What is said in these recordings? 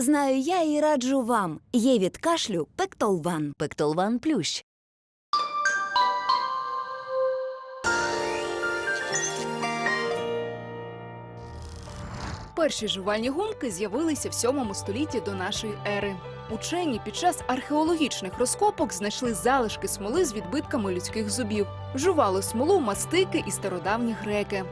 Знаю я і раджу вам. Є від кашлю Пектолван. Пектолван Плющ. Перші жувальні гумки з'явилися в 7 столітті до нашої ери. Учені під час археологічних розкопок знайшли залишки смоли з відбитками людських зубів. Жували смолу мастики і стародавні греки.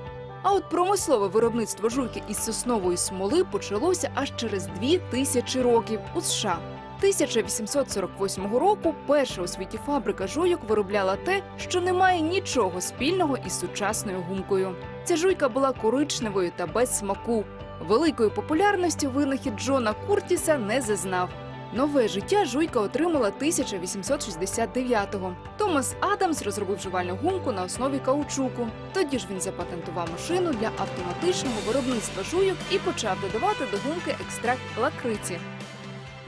А от промислове виробництво жуйки із соснової смоли почалося аж через дві тисячі років у США. 1848 року перша у світі фабрика жуйок виробляла те, що не має нічого спільного із сучасною гумкою. Ця жуйка була коричневою та без смаку. Великої популярності винахід Джона Куртіса не зазнав. Нове життя жуйка отримала 1869-го. Томас Адамс розробив жувальну гумку на основі каучуку. Тоді ж він запатентував машину для автоматичного виробництва жуйок і почав додавати до гумки екстракт лакриці.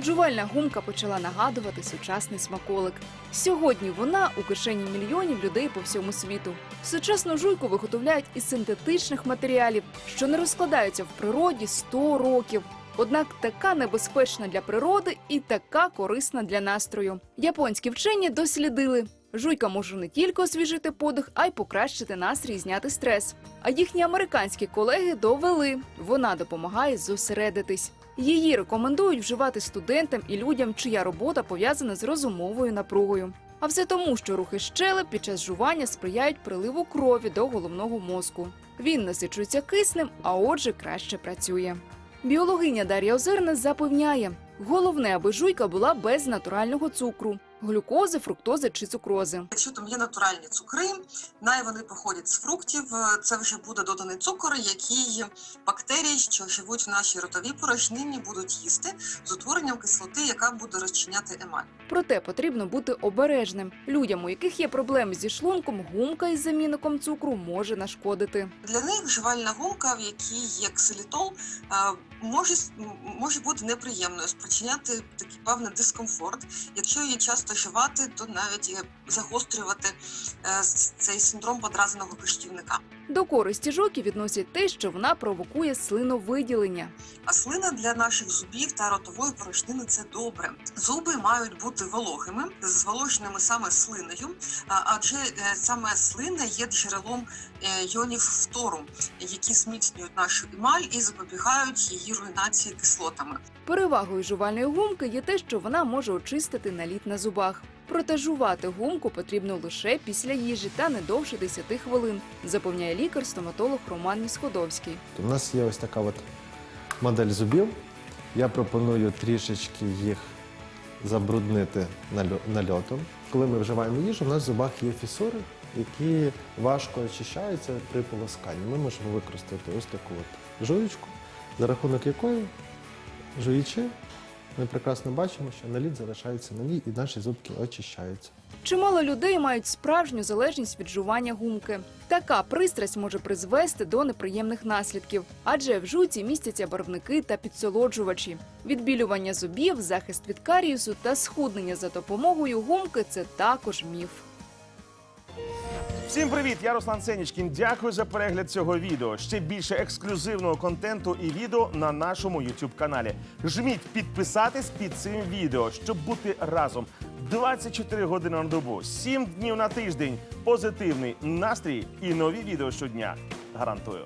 Жувальна гумка почала нагадувати сучасний смаколик. Сьогодні вона у кишені мільйонів людей по всьому світу. Сучасну жуйку виготовляють із синтетичних матеріалів, що не розкладаються в природі 100 років. Однак така небезпечна для природи і така корисна для настрою. Японські вчені дослідили. Жуйка може не тільки освіжити подих, а й покращити настрій і зняти стрес. А їхні американські колеги довели, вона допомагає зосередитись. Її рекомендують вживати студентам і людям, чия робота пов'язана з розумовою напругою. А все тому, що рухи щелеп під час жування сприяють приливу крові до головного мозку. Він насичується киснем, а отже, краще працює. Біологиня Дар'я Озерна запевняє, головне, аби жуйка була без натурального цукру, глюкози, фруктози чи цукрози. Якщо там є натуральні цукри, най вони походять з фруктів, е, це вже буде доданий цукор, який бактерії, що живуть в нашій ротовій порожнині, будуть їсти з утворенням кислоти, яка буде розчиняти емаль. Проте потрібно бути обережним. Людям, у яких є проблеми зі шлунком, гумка із замінником цукру може нашкодити. Для них жувальна гумка, в якій є ксилітол, е, може, може бути неприємною, спричиняти такий певний дискомфорт. Якщо її часто жувати, то навіть загострювати е, цей синдром подразненого кишківника. До користі жуйки відносять те, що вона провокує слиновиділення. А слина для наших зубів та ротової порожнини це добре. Зуби мають бути вологими, зволоженими саме слиною, адже е, саме слина є джерелом е, йонів фтору, які зміцнюють нашу емаль і запобігають її руйнації кислотами. Перевагою жувальної гумки є те, що вона може очистити наліт на зубах. Проте жувати гумку потрібно лише після їжі та не довше 10 хвилин, запевняє лікар-стоматолог Роман Місходовський. У нас є ось така от модель зубів. Я пропоную трішечки їх забруднити нальотом. Коли ми вживаємо їжу, у нас в зубах є фісури, які важко очищаються при полосканні. Ми можемо використати ось таку от жуючку, за рахунок якої, жуючи, ми прекрасно бачимо, що наліт залишається на ній і наші зубки очищаються. Чимало людей мають справжню залежність від жування гумки. Така пристрасть може призвести до неприємних наслідків, адже в жуці містяться барвники та підсолоджувачі. Відбілювання зубів, захист від каріусу та схуднення за допомогою гумки це також міф. Всім привіт! Я Руслан Сенічкін. Дякую за перегляд цього відео. Ще більше ексклюзивного контенту і відео на нашому youtube каналі. Жміть підписатись під цим відео, щоб бути разом 24 години на добу, 7 днів на тиждень. Позитивний настрій і нові відео щодня. Гарантую.